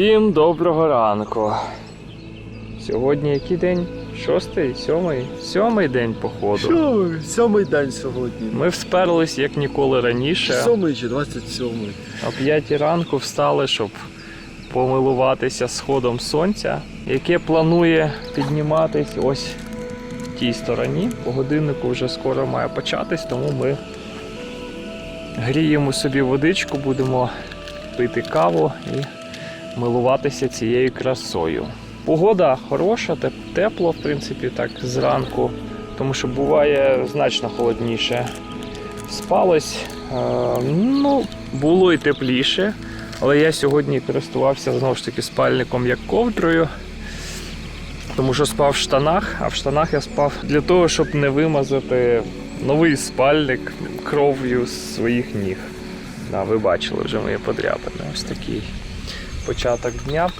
Всім доброго ранку. Сьогодні який день? Шостий, сьомий? Сьомий день походу. Ви? Сьомий день сьогодні. Ми всперлись як ніколи раніше. Сьомий чи 27. О п'ятій ранку встали, щоб помилуватися сходом сонця, яке планує підніматись ось в тій стороні. По годиннику вже скоро має початись, тому ми гріємо собі водичку, будемо пити каву і милуватися цією красою. Погода хороша, тепло, в принципі, так зранку, тому що буває значно холодніше. Спалось. Е, ну, було і тепліше, але я сьогодні користувався знову ж таки спальником як ковдрою. Тому що спав в штанах, а в штанах я спав для того, щоб не вимазати новий спальник кров'ю своїх ніг. Да, ви бачили вже мої подряпини. Ось такий початок дня.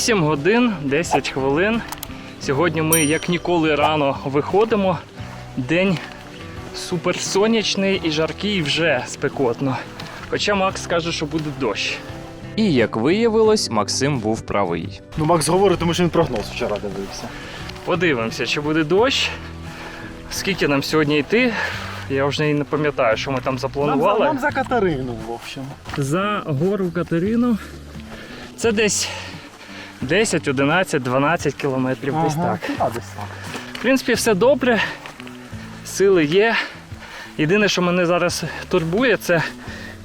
Вісім годин 10 хвилин. Сьогодні ми як ніколи рано виходимо. День суперсонячний і жаркий і вже спекотно. Хоча Макс каже, що буде дощ. І як виявилось, Максим був правий. Ну, Макс говорить, тому що він прогноз вчора дивився. Подивимося, чи буде дощ. Скільки нам сьогодні йти? Я вже і не пам'ятаю, що ми там запланували. Нам, за- нам за Катерину, в общем. за гору Катерину. Це десь 10, 11, 12 кілометрів десь так. А, десь так. В принципі, все добре, сили є. Єдине, що мене зараз турбує, це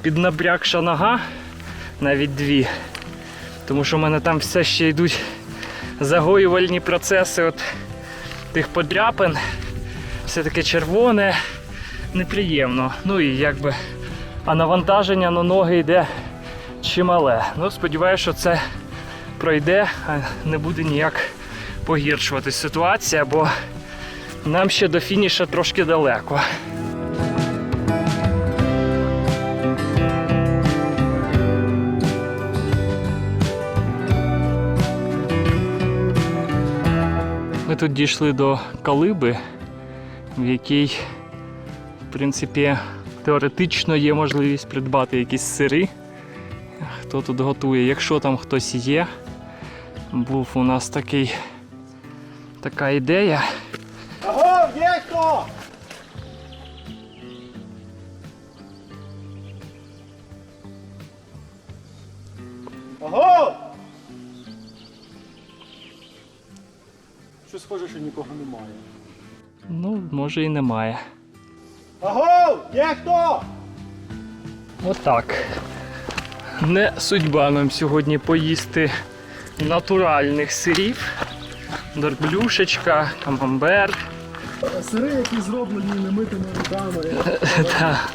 піднабрякша нога, навіть дві. Тому що в мене там все ще йдуть загоювальні процеси от тих подряпин. Все таке червоне, неприємно. Ну і якби. А навантаження на ноги йде чимале. Ну, сподіваюся, що це пройде, а не буде ніяк погіршуватись ситуація, бо нам ще до фініша трошки далеко. Ми тут дійшли до калиби, в якій, в принципі, теоретично є можливість придбати якісь сири. Хто тут готує? Якщо там хтось є, був у нас такий, така ідея. Аго, є хто? Аго! Що схоже, що нікого немає. Ну, може і немає. Аго! Є хто? Отак. Не судьба нам сьогодні поїсти натуральних сирів. Дорблюшечка, камамбер, Сири, які зроблені немитими руками. Так.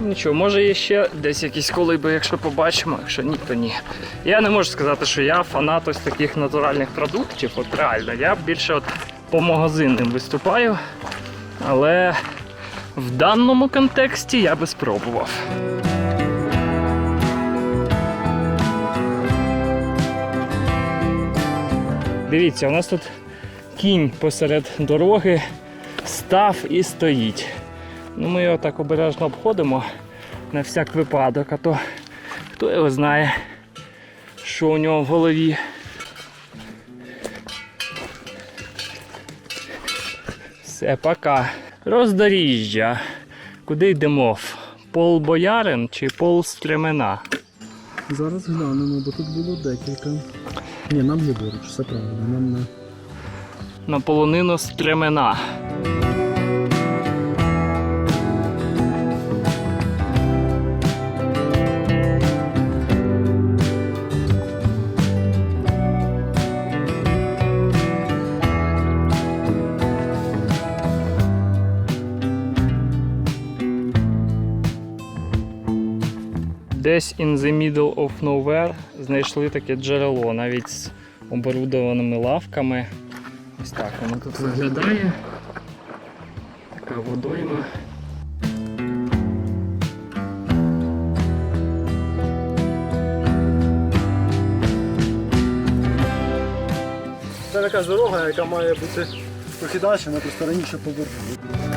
Нічого, може є ще десь якісь колиби, якщо побачимо, якщо ні, то ні. Я не можу сказати, що я фанат ось таких натуральних продуктів, от реально. Я більше от по магазинним виступаю, але в даному контексті я би спробував. Дивіться, у нас тут кінь посеред дороги став і стоїть. Ну, ми його так обережно обходимо на всяк випадок, а то хто його знає, що у нього в голові. Все, пока. Роздоріжжя. Куди йдемо? Пол боярин чи пол стремена? Зараз глянемо, бо тут було декілька. Ні, нам ліворуч, все правильно. Нам не. На полонину стремена. Десь in the middle of nowhere знайшли таке джерело, навіть з оборудованими лавками. Ось так воно тут виглядає. Така водойма. Це така дорога, яка має бути на просто раніше повернути.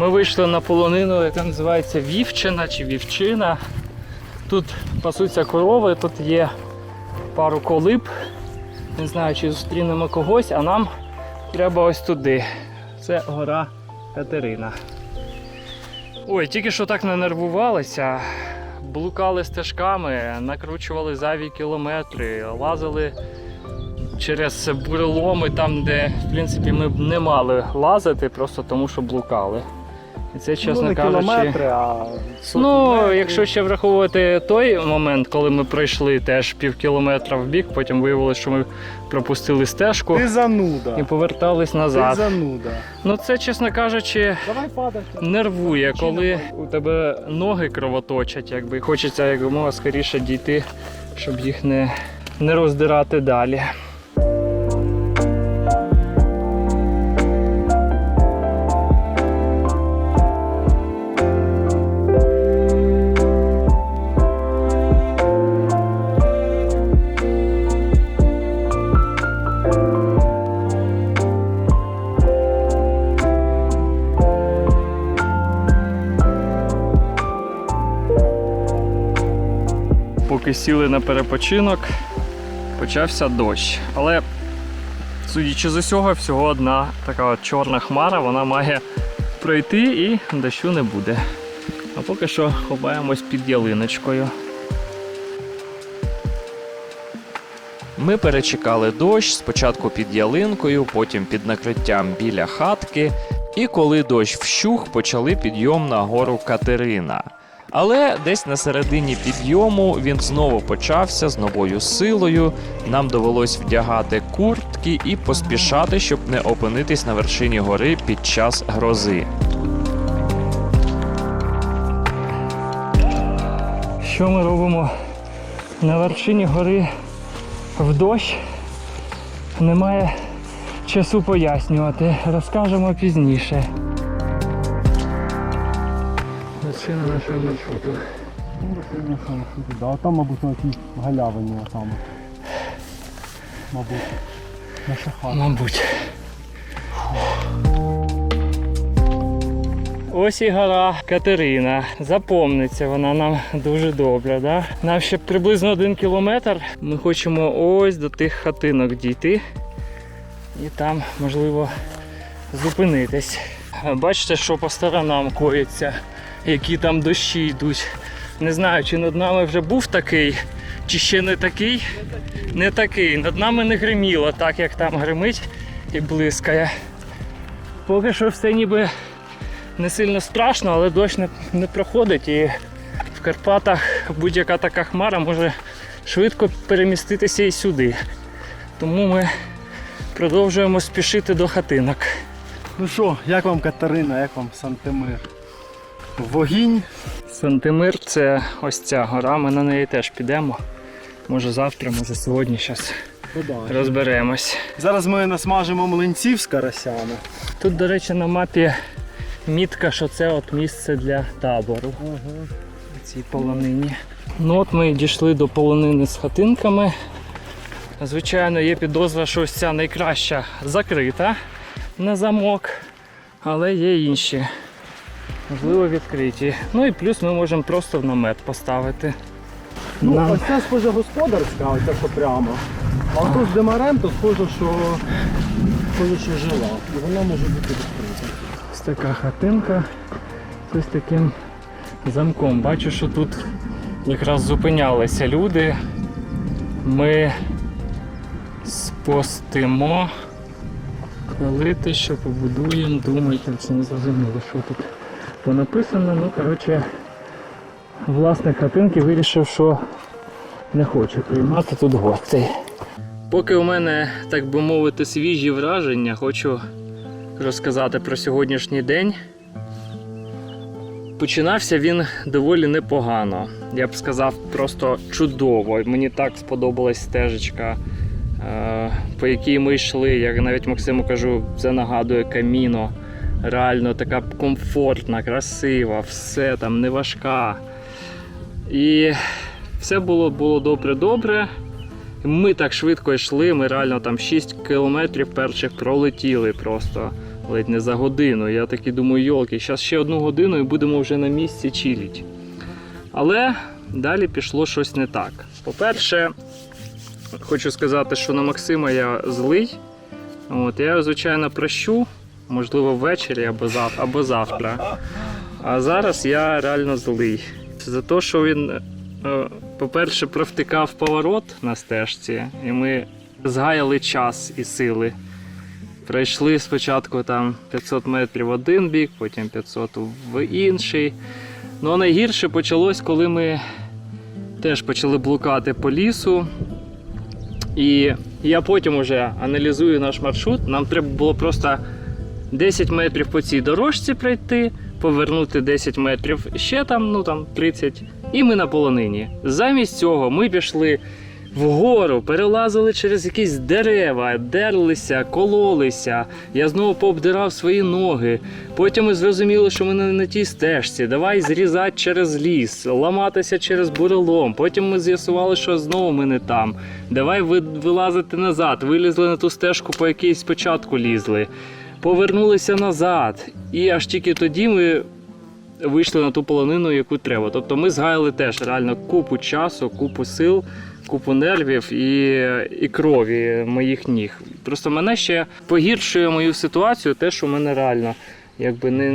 Ми вийшли на полонину, яка називається Вівчина чи Вівчина. Тут пасуться корови, тут є пару колиб. Не знаю, чи зустрінемо когось, а нам треба ось туди. Це гора Катерина. Ой, тільки що так не нервувалися. Блукали стежками, накручували зайві кілометри, лазили через буреломи там, де в принципі ми б не мали лазити, просто тому що блукали. І це, чесно ну, кажучи. а Ну, метрів. якщо ще враховувати той момент, коли ми пройшли теж пів кілометра в бік, потім виявилося, що ми пропустили стежку Ти зануда. і повертались Ти назад. зануда. Ну це, чесно кажучи, Давай падай. нервує, коли у тебе ноги кровоточать, якби хочеться якомога скоріше дійти, щоб їх не, не роздирати далі. Поки сіли на перепочинок, почався дощ. Але, судячи з усього, всього одна така от чорна хмара, вона має пройти і дощу не буде. А поки що ховаємось під ялиночкою. Ми перечекали дощ спочатку під ялинкою, потім під накриттям біля хатки, і коли дощ вщух, почали підйом на гору Катерина. Але десь на середині підйому він знову почався з новою силою. Нам довелось вдягати куртки і поспішати, щоб не опинитись на вершині гори під час грози. Що ми робимо на вершині гори в дощ? Немає часу пояснювати. Розкажемо пізніше. Вершина нашого маршруту. Да, а там, мабуть, на тій галявині там. Мабуть. На шахах. Мабуть. Ось і гора Катерина. Запомниться вона нам дуже добре. Да? Нам ще приблизно один кілометр. Ми хочемо ось до тих хатинок дійти. І там, можливо, зупинитись. Бачите, що по сторонам коїться, які там дощі йдуть. Не знаю, чи над нами вже був такий, чи ще не такий. Не такий. Над нами не гриміло, так як там гримить і блискає. Поки що все ніби не сильно страшно, але дощ не, не проходить і в Карпатах будь-яка така хмара може швидко переміститися і сюди. Тому ми продовжуємо спішити до хатинок. Ну що, як вам Катерина, як вам Сантимир? Вогінь. Сантимир це ось ця гора, ми на неї теж підемо. Може завтра, може сьогодні зараз розберемось. Зараз ми насмажимо млинців з карасями. Тут, до речі, на мапі мітка, що це от місце для табору в цій полонині. Ну от ми дійшли до полонини з хатинками. Звичайно, є підозра, що ось ця найкраща закрита на замок, але є інші. Можливо, відкриті. Ну і плюс ми можемо просто в намет поставити. Ну, Нам- ось ця схоже господарська, оця що прямо. А тут з димарем, то схоже, що схоже, що жила. І вона може бути відкрита. Ось така хатинка з ось таким замком. Бачу, що тут якраз зупинялися люди. Ми спостимо. Хвалити, що побудуємо, думайте, це не зрозуміло, що тут понаписано. Ну, коротше, власник хатинки вирішив, що не хоче приймати тут гостей. Поки у мене, так би мовити, свіжі враження, хочу розказати про сьогоднішній день. Починався він доволі непогано. Я б сказав, просто чудово. Мені так сподобалась стежечка, е, по якій ми йшли. Я навіть Максиму кажу, це нагадує каміно. Реально така комфортна, красива, все там не важка. І все було, було добре-добре. Ми так швидко йшли, ми реально там 6 кілометрів перших пролетіли просто ледь не за годину. Я такий думаю, йолки, зараз ще одну годину і будемо вже на місці чиліть. Але далі пішло щось не так. По-перше, хочу сказати, що на Максима я злий. От, я його, звичайно, прощу, можливо, ввечері або, зав... або завтра. А зараз я реально злий. За те, що він, е, по-перше, провтикав поворот на стежці, і ми згаяли час і сили. Пройшли спочатку там 500 метрів в один бік, потім 500 в інший. Ну а найгірше почалось, коли ми теж почали блукати по лісу. І я потім уже аналізую наш маршрут. Нам треба було просто 10 метрів по цій дорожці пройти, повернути 10 метрів ще там, ну там 30, і ми на полонині. Замість цього ми пішли вгору, перелазили через якісь дерева, дерлися, кололися. Я знову пообдирав свої ноги. Потім ми зрозуміли, що ми не на тій стежці. Давай зрізати через ліс, ламатися через бурелом. Потім ми з'ясували, що знову ми не там. Давай вилазити назад. Вилізли на ту стежку, по якій спочатку лізли. Повернулися назад. І аж тільки тоді ми вийшли на ту полонину, яку треба. Тобто ми згаяли теж реально купу часу, купу сил, купу нервів і, і крові моїх ніг. Просто мене ще погіршує мою ситуацію, те, що в мене реально. Якби не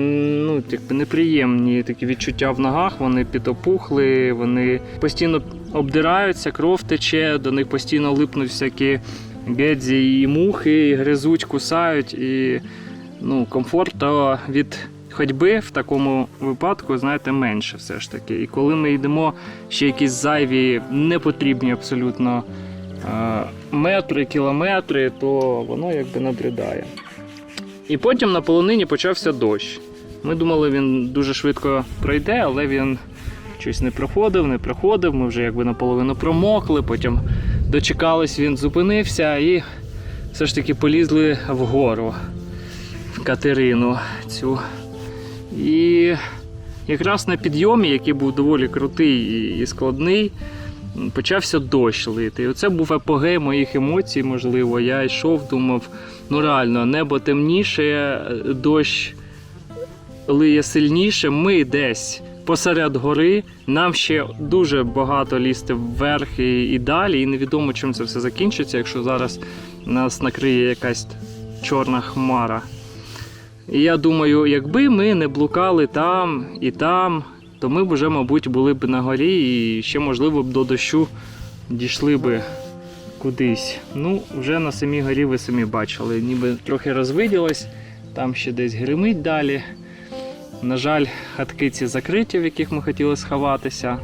ну якби неприємні такі відчуття в ногах, вони підопухли, вони постійно обдираються, кров тече, до них постійно липнуть всякі гедзі і мухи, і гризуть, кусають. І ну, комфорту від ходьби в такому випадку, знаєте, менше все ж таки. І коли ми йдемо ще якісь зайві, непотрібні абсолютно е, метри, кілометри, то воно якби набридає. І потім на полонині почався дощ. Ми думали, він дуже швидко пройде, але він щось не проходив, не проходив. Ми вже якби наполовину промокли, потім дочекались, він зупинився і все ж таки полізли вгору в Катерину цю. І якраз на підйомі, який був доволі крутий і- складний, почався дощ лити. І оце був апогей моїх емоцій, можливо. Я йшов, думав, ну реально, небо темніше, дощ лиє сильніше. Ми десь посеред гори. Нам ще дуже багато лізти вверх і, і далі. І невідомо, чим це все закінчиться, якщо зараз нас накриє якась чорна хмара. І я думаю, якби ми не блукали там і там, то ми б вже, мабуть, були б на горі і ще, можливо, б до дощу дійшли би кудись. Ну, вже на самій горі ви самі бачили, ніби трохи розвиділось, там ще десь гримить далі. На жаль, хатки ці закриті, в яких ми хотіли сховатися.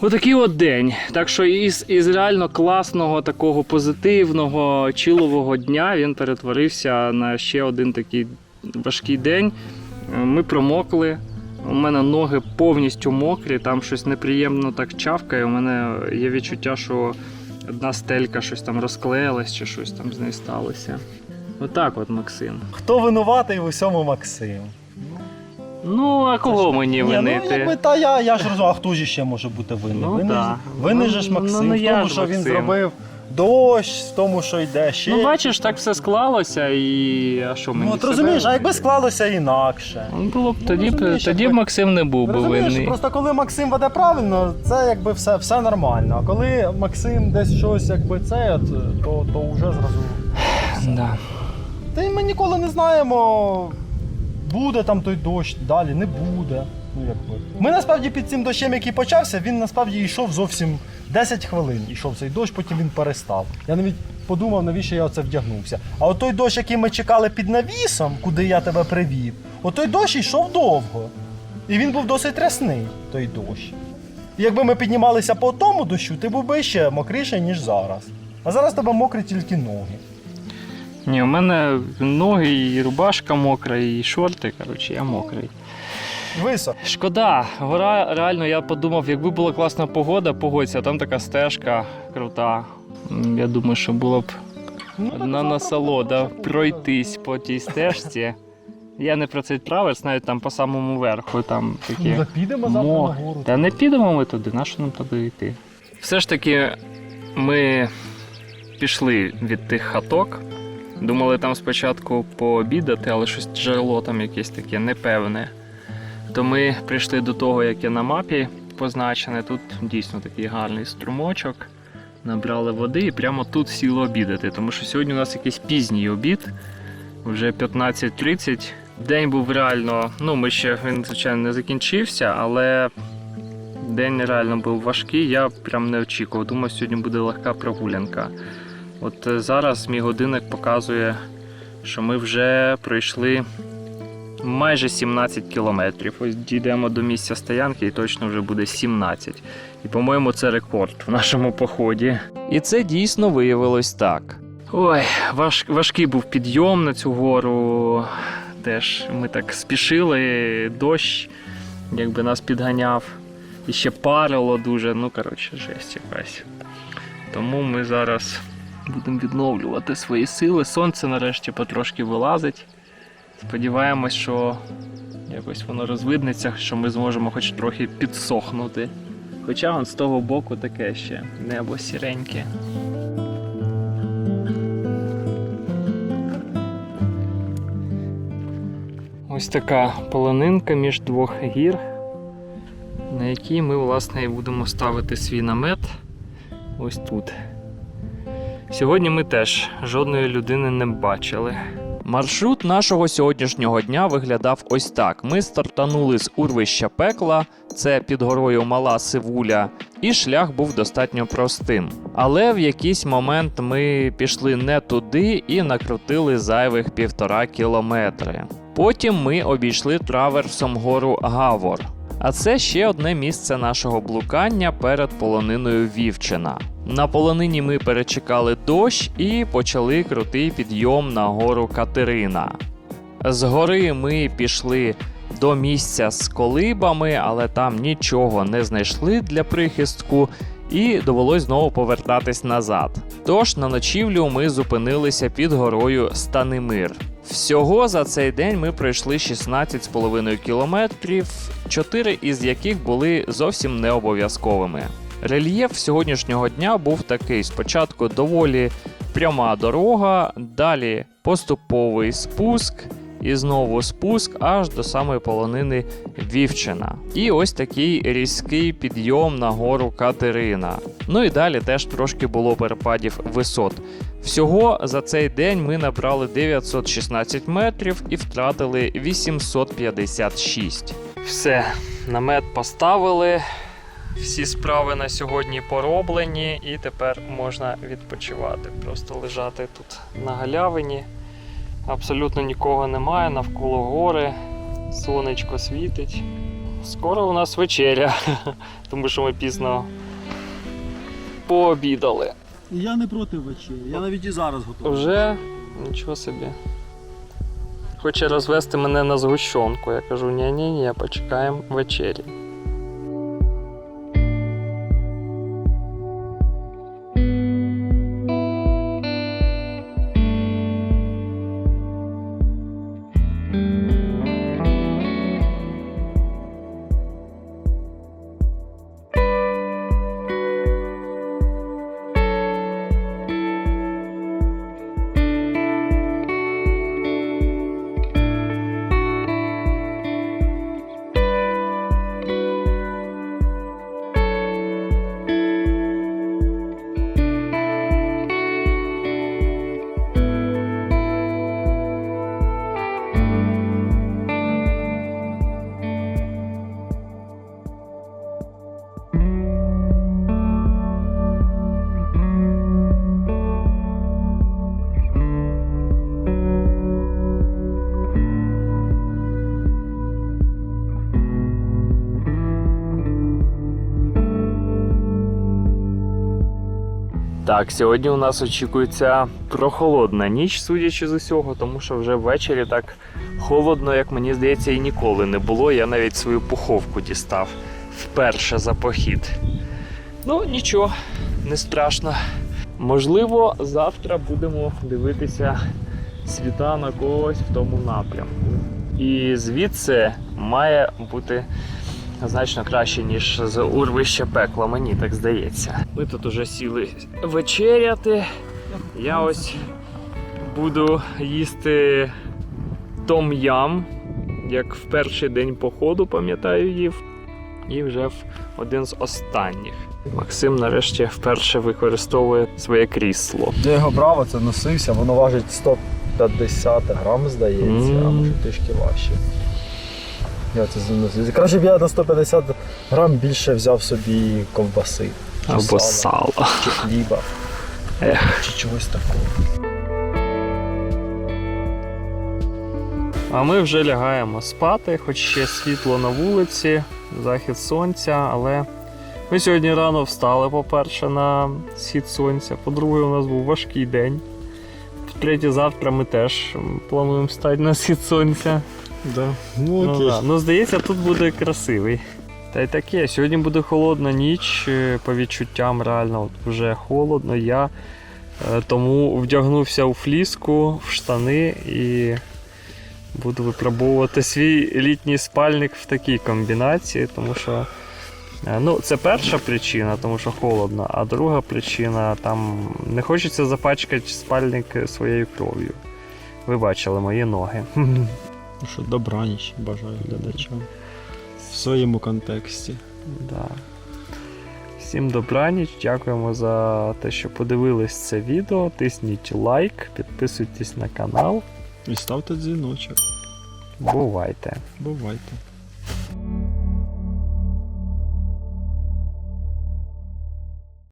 Отакий от день. Так що із, із реально класного, такого позитивного, чилового дня він перетворився на ще один такий важкий день. Ми промокли. У мене ноги повністю мокрі, там щось неприємно так чавкає. У мене є відчуття, що одна стелька щось там розклеїлась чи щось там з нею сталося. Отак от, Максим. Хто винуватий в усьому Максим? Ну, а кого мені Ні, винити? ну якби та я, я ж розумію, а хто ж ще може бути? Ну, винен, да. винен Ну, же ж ну, Максим, ну, в я тому, ж що він Максим. зробив дощ, в тому, що йде ще. Ну, бачиш, так все склалося, і а що мені Ну, от себе розумієш, а якби склалося інакше. Ну, Було б тоді, б- розумієш, тоді б якби- Максим не був би Розумієш, винний. просто коли Максим веде правильно, це якби все, все нормально. А коли Максим десь щось якби це, от, то, то вже зразу. Да. Та й ми ніколи не знаємо, буде там той дощ, далі не буде. Ну, якби. Ми насправді під цим дощем, який почався, він насправді йшов зовсім 10 хвилин. Йшов цей дощ, потім він перестав. Я навіть подумав, навіщо я оце вдягнувся. А от той дощ, який ми чекали під навісом, куди я тебе привів, от той дощ йшов довго. І він був досить рясний, той дощ. І якби ми піднімалися по тому дощу, ти був би ще мокріший, ніж зараз. А зараз тебе мокрі тільки ноги. Ні, у мене ноги, і рубашка мокра, і шорти, коротше, я мокрий. Висок. Шкода, гора реально, я подумав, якби була класна погода, погодься, там така стежка крута. Я думаю, що було б Ну, одна завтра насолода пройтись по тій стежці. Я не про цей траверс, навіть там по самому верху, там Ну, такі. так підемо завтра на гору. Та не підемо ми туди, на що нам туди йти? Все ж таки, ми пішли від тих хаток. Думали там спочатку пообідати, але щось джерело там якесь таке непевне. То ми прийшли до того, яке на мапі позначене. Тут дійсно такий гарний струмочок. Набрали води і прямо тут сіли обідати. Тому що сьогодні у нас якийсь пізній обід, вже 15.30. День був реально, ну ми ще він, звичайно, не закінчився, але день реально був важкий. Я прям не очікував. Думав, сьогодні буде легка прогулянка. От е, зараз мій годинник показує, що ми вже пройшли майже 17 кілометрів. Ось дійдемо до місця стоянки і точно вже буде 17. І, по-моєму, це рекорд в нашому поході. І це дійсно виявилось так. Ой, важ, важкий був підйом на цю гору. Теж ми так спішили, дощ якби нас підганяв. І ще парило дуже. Ну, коротше, жесть якась. Тому ми зараз будемо відновлювати свої сили. Сонце нарешті потрошки вилазить. Сподіваємось, що якось воно розвиднеться, що ми зможемо хоч трохи підсохнути. Хоча он з того боку таке ще небо сіреньке. Ось така полонинка між двох гір, на якій ми, власне, і будемо ставити свій намет ось тут. Сьогодні ми теж жодної людини не бачили. Маршрут нашого сьогоднішнього дня виглядав ось так: ми стартанули з урвища пекла, це під горою Мала Сивуля, і шлях був достатньо простим. Але в якийсь момент ми пішли не туди і накрутили зайвих півтора кілометри. Потім ми обійшли траверсом гору Гавор. А це ще одне місце нашого блукання перед полониною Вівчина. На полонині ми перечекали дощ і почали крутий підйом на гору Катерина. З гори ми пішли до місця з колибами, але там нічого не знайшли для прихистку, і довелось знову повертатись назад. Тож на ночівлю ми зупинилися під горою Станимир. Всього за цей день ми пройшли 16,5 кілометрів, 4 із яких були зовсім не обов'язковими. Рельєф сьогоднішнього дня був такий: спочатку доволі пряма дорога, далі поступовий спуск. І знову спуск аж до самої полонини Вівчина. І ось такий різкий підйом на гору Катерина. Ну і далі теж трошки було перепадів висот. Всього за цей день ми набрали 916 метрів і втратили 856. Все, намет поставили, всі справи на сьогодні пороблені, і тепер можна відпочивати. Просто лежати тут на галявині. Абсолютно нікого немає, навколо гори. Сонечко світить. Скоро у нас вечеря, тому що ми пізно пообідали. Я не проти вечері, я навіть і зараз готовий. Вже нічого собі. Хоче розвести мене на згущенку. Я кажу, ні-ні-ні, почекаємо вечері. Так, сьогодні у нас очікується прохолодна ніч, судячи з усього, тому що вже ввечері так холодно, як мені здається, і ніколи не було. Я навіть свою пуховку дістав вперше за похід. Ну, нічого, не страшно. Можливо, завтра будемо дивитися світанок ось в тому напрямку. І звідси має бути значно краще, ніж з урвища пекла, мені так здається. Ми тут уже сіли вечеряти. Я ось буду їсти том-ям, як в перший день походу, пам'ятаю, їв. І вже в один з останніх. Максим нарешті вперше використовує своє крісло. Я його брав, а це носився, воно важить 150 грам, здається, а може трішки важче. Я це. Краще б я на 150 грам більше взяв собі ковбаси. чи Або сала, сало. Чи хліба. Чи чогось такого. А ми вже лягаємо спати, хоч ще світло на вулиці, захід сонця, але ми сьогодні рано встали, по-перше, на схід сонця. По-друге, у нас був важкий день. По-третє, завтра ми теж плануємо встати на схід сонця. Да. Ну, Ну, да. ну, здається, тут буде красивий. Та й таке, сьогодні буде холодна ніч, е, по відчуттям реально от вже холодно. Я е, тому вдягнувся у фліску, в штани і буду випробовувати свій літній спальник в такій комбінації, тому що е, ну, це перша причина, тому що холодно, а друга причина там не хочеться запачкати спальник своєю кров'ю. Ви бачили мої ноги. Ну що, добраніч бажаю глядачам. В своєму контексті. Да. Всім добраніч, дякуємо за те, що подивились це відео. Тисніть лайк, підписуйтесь на канал. І ставте дзвіночок. Бувайте! Бувайте.